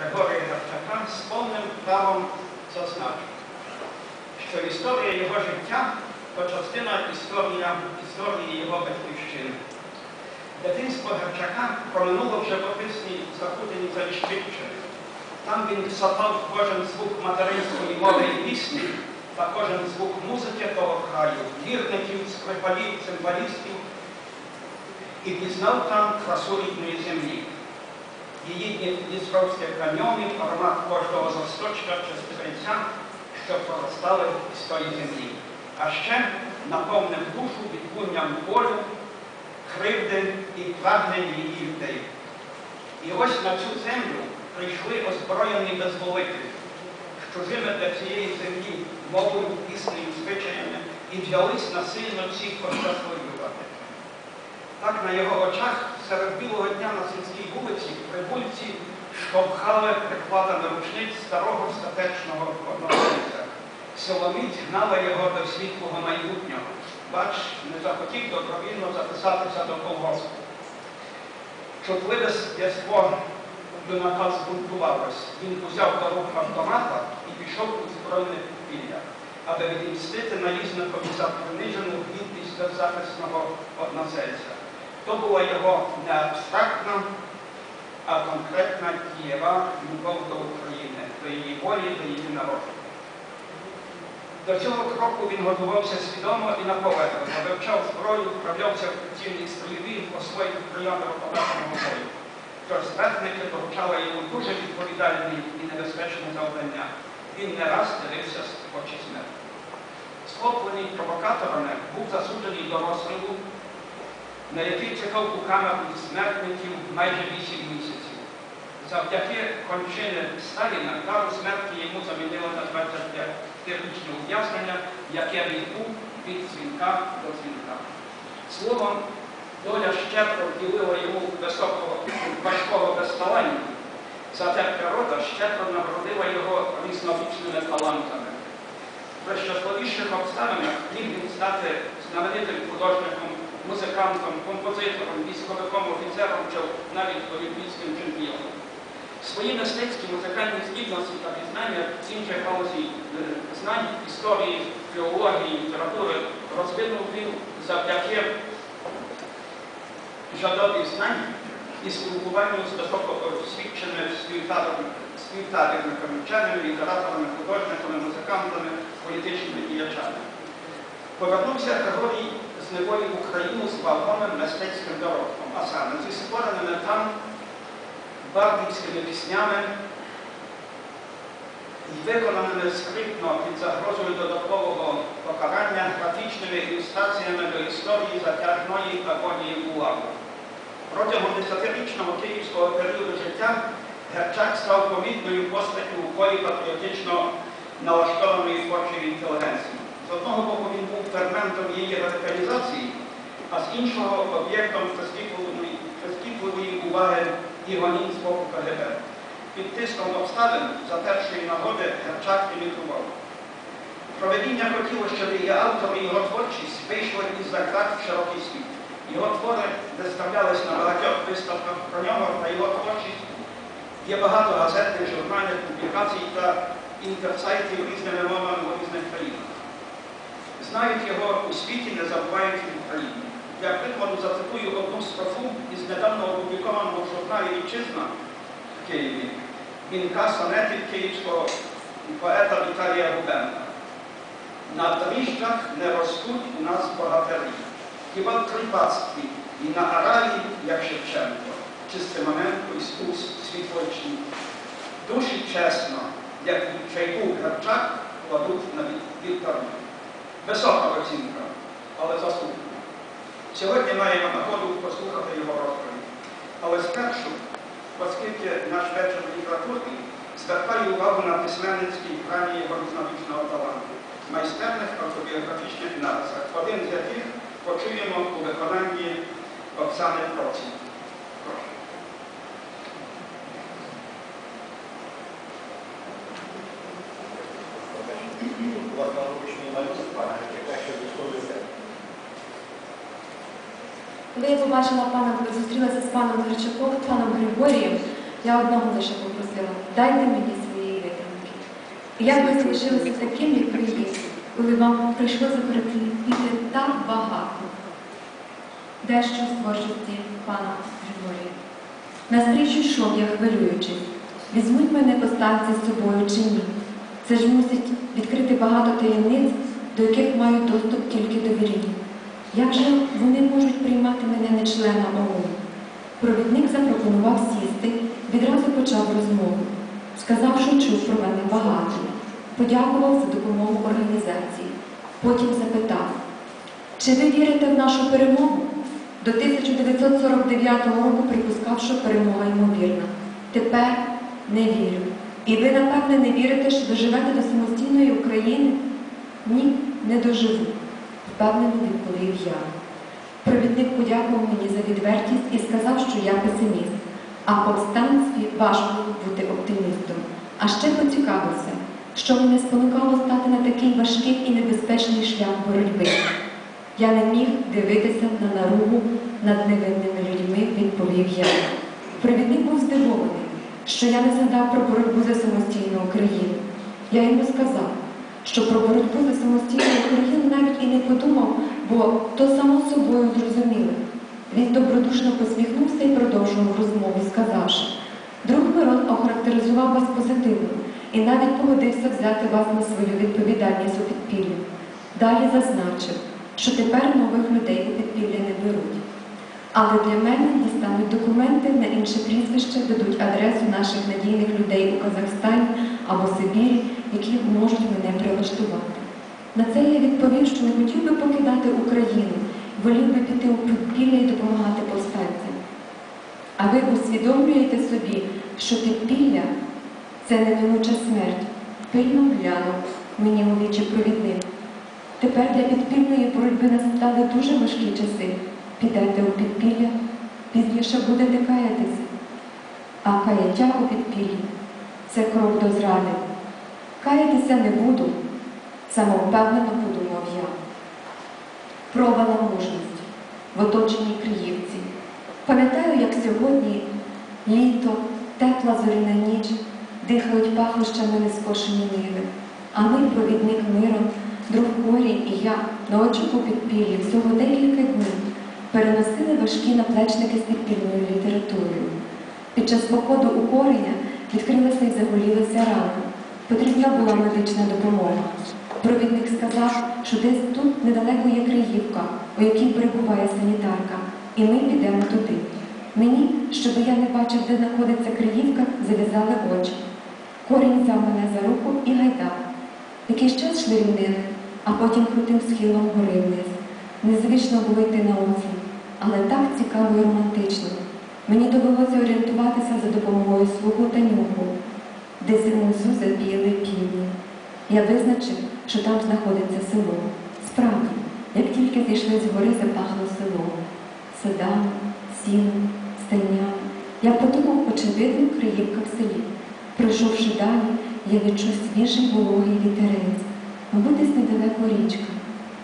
Григорія Гавчака з повним правом зазначив, що історія його життя то частина історії, історії його батьківщини. Дитинство Гавчака проминуло в живописній захутині Заліщиччини. Там він сапав кожен звук материнської мови і пісні та кожен звук музики того краю, вірників, скрипалів, цимбалістів і пізнав там красу рідної землі. Її Дністровські каньйони, аромат кожного засточка чи стрільця, що проростали із тої землі. А ще наповнив душу відгунням болю, кривди і прагнень її людей. І ось на цю землю прийшли озброєні безволителі, з чужими для цієї землі мовою, піснею, звичаями і взялись насильно всіх ощасливувати. Так на його очах серед білого дня на сільській вулиці прибульці штовхали прикладами рушниць старого статечного односельця. Силоміць гнала його до світлого майбутнього. Бач, не захотів добровільно записатися до колгоспу. Чутливе єство юнака збунтувалось. Він узяв до рук автомата і пішов у збройне підпілля, аби відмістити наїзникові за принижену гідність беззахисного односельця. То була його не абстрактна, а конкретна дієва любов до України, до її волі, до її народу. До цього кроку він готувався свідомо і наполегливо, вивчав зброю, вправлявся в цільній стрільбі, освоїв прийоми рукопашного бою. Тож зверхники доручали йому дуже відповідальні і небезпечні завдання. Він не раз дивився з очі смерті. Схоплений провокаторами, був засуджений до розстрілу, на який чекав у камеру смертників майже 8 місяців. Завдяки кончини Сталіна кару смерті йому замінило на 25-річне ув'язнення, яке він був від дзвінка до дзвінка. Словом, доля щедро вділила йому високого важкого безталанню, зате природа щедро нагородила його різнобічними талантами. При щасливіших обставинах міг він стати знаменитим художником, музикантом, композитором, військовиком, офіцером чи навіть олімпійським чемпіоном. Свої мистецькі музикальні здібності та пізнання з інших галузей е, знань, історії, філології, літератури розвинув він завдяки жадобі знань і спілкуванню з високоосвіченими співтабірниками, вченими, літераторами, художниками, музикантами, політичними діячами. Повернувся Григорій неволі в Україну з вагомим мистецьким доробком, а саме зі створеними там бардівськими піснями і виконаними скрипно під загрозою додаткового покарання графічними ілюстраціями до історії затяжної агонії УЛАГу. Протягом десятирічного київського періоду життя Герчак став помітною постаттю у колі патріотично налаштованої творчої інтелігенції. З одного боку він був ферментом її радикалізації, а з іншого об'єктом прискіпливої уваги і з боку КГБ. Під тиском обставин за першої нагоди Герчак імітував. Проведіння хотіло, щоб і автор, і його творчість вийшли із заклад в широкий світ. Його твори виставлялись на багатьох виставках про нього та його творчість. Є багато газетних, журналів, публікацій та інтерсайтів різними мовами у різних країнах. Знають його у світі, не забувають в Україні. Для прикладу зацитую одну строфу із недавно опублікованого в журналі Вітчизна в Києві вінка сонетів київського поета Віталія Губенка. На дріжджах не ростуть у нас богатирі, хіба в кріпацтві і на араї, як Шевченко, чи Стимоненко і Стус світлочні. Душі чесно, як чайку Герчак, кладуть на вікторні. Висока оцінка, але заслужена. Сьогодні маємо нагоду послухати його розповідь. Але спершу, оскільки наш вечір літературний, звертаю увагу на письменницькій грані його різнобічного таланту, майстерних автобіографічних написах, один з яких почуємо у виконанні Оксани Проці. Прошу. Коли я побачила пана, коли зустрілася з паном Гричаком, паном Григорієм, Я одного лише попросила, дайте мені своєї витримки. І як ви залишилися таким, як ви є, коли вам прийшлося перетерпіти так багато? Дещо з творчості пана Григорія. На стрічі йшов я хвилюючись. Візьмуть мене повстанці з собою чи ні? Це ж мусить відкрити багато таємниць, до яких мають доступ тільки довірні. Як же вони можуть приймати мене не члена ООН? Провідник запропонував сісти, відразу почав розмову. Сказав, що чув про мене багато. Подякував за допомогу організації. Потім запитав, чи ви вірите в нашу перемогу? До 1949 року припускав, що перемога ймовірна. Тепер не вірю. І ви, напевне, не вірите, що доживете до самостійної України? Ні, не доживу, впевнено відповів я. Провідник подякував мені за відвертість і сказав, що я песиміст, а повстанцеві важко бути оптимістом. А ще поцікавився, що мене спонукало стати на такий важкий і небезпечний шлях боротьби. Я не міг дивитися на наругу над невинними людьми, відповів я. Провідник був здивований, що я не згадав про боротьбу за самостійну Україну. Я йому сказав, що про боротьбу за самостійну Україну навіть і не подумав, бо то само собою зрозуміло. Він добродушно посміхнувся і продовжував розмову, сказавши, друг Мирон охарактеризував вас позитивно і навіть погодився взяти вас на свою відповідальність у підпіллі. Далі зазначив, що тепер нових людей у підпіллі не беруть. Але для мене дістануть документи на інше прізвище, дадуть адресу наших надійних людей у Казахстані або Сибірі, які можуть мене прилаштувати. На це я відповів, що не хотів би покидати Україну, волів би піти у підпілля і допомагати повстанцям. А ви усвідомлюєте собі, що підпілля це неминуча смерть. Пильно глянув мені у вічі провідник. Тепер для підпільної боротьби настали дуже важкі часи. Підете у підпілля, пізніше будете каятися. А каяття у підпіллі це крок до зради. Каятися не буду, самовпевнено подумав я. Проба на мужність в оточенні Криївці. Пам'ятаю, як сьогодні літо, тепла зоряна ніч, дихають пахощами нескошені ниви, а ми, провідник миром, друг Корій і я на очіку підпіллі всього декілька днів переносили важкі наплечники з підпільною літературою. Під час походу у кореня відкрилася і заголілася рана. Потрібна була медична допомога. Провідник сказав, що десь тут недалеко є Криївка, у якій перебуває санітарка, і ми підемо туди. Мені, щоб я не бачив, де знаходиться Криївка, зав'язали очі. Корінь взяв мене за руку і гайдав. Якийсь час йшли рівнини, а потім крутим схилом гори вниз. Незвично було йти на осліп, але так цікаво і романтично. Мені довелося орієнтуватися за допомогою свого та нюху, де внизу запіяли півні. Я визначив, що там знаходиться село. Справді, як тільки зійшли з гори, запахло село. Садами, сіном, стайнями. Я подумав, очевидно, Криївка в селі. Пройшовши далі, я відчув свіжий вологий вітерець, мабуть, десь недалеко річка.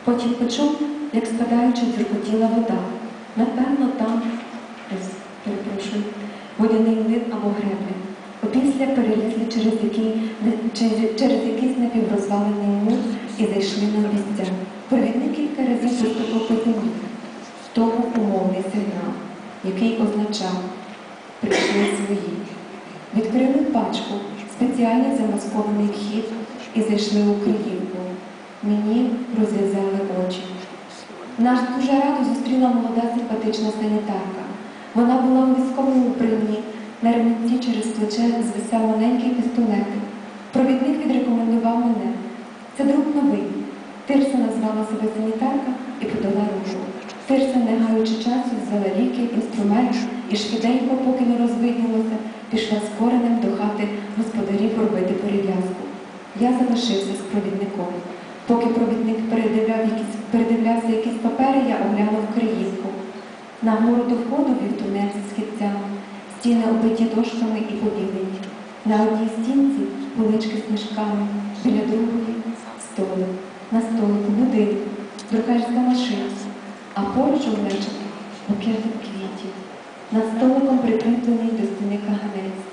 Потім почув, як спадаючи, дзюркотіла вода. Напевно, там, водяний млин або греблі. Опісля перелізли через, який, через, якийсь напіврозвалений мур і зайшли на місця. Провідник кілька разів поступив по землі. То був умовний сигнал, який означав прийшли свої. Відкрили пачку, спеціально замаскований вхід і зайшли у Київку. Мені розв'язали очі. Нас дуже радо зустріла молода симпатична санітарка. Вона була у військовому вбранні, на ремінці через плече звисав маленький пістолетик. Провідник відрекомендував мене. Це друг новий. Тирса назвала себе санітарка і подала руку. Тирса, не гаючи часу, взяла ліки, інструмент і швиденько, поки не розвиднілося, пішла з коренем до хати господарів робити перев'язку. Я залишився з провідником. Поки провідник передивляв якісь, передивлявся якісь папери, я оглянув Криївку. На гору до входу вів тунель зі східцями, стіни оббиті дошками і побілені. На одній стінці полички з книжками, біля другої столик, на столику будинок, друкарська машина, а поруч у букетик квітів. Над столиком прикріплений до стіни каганець.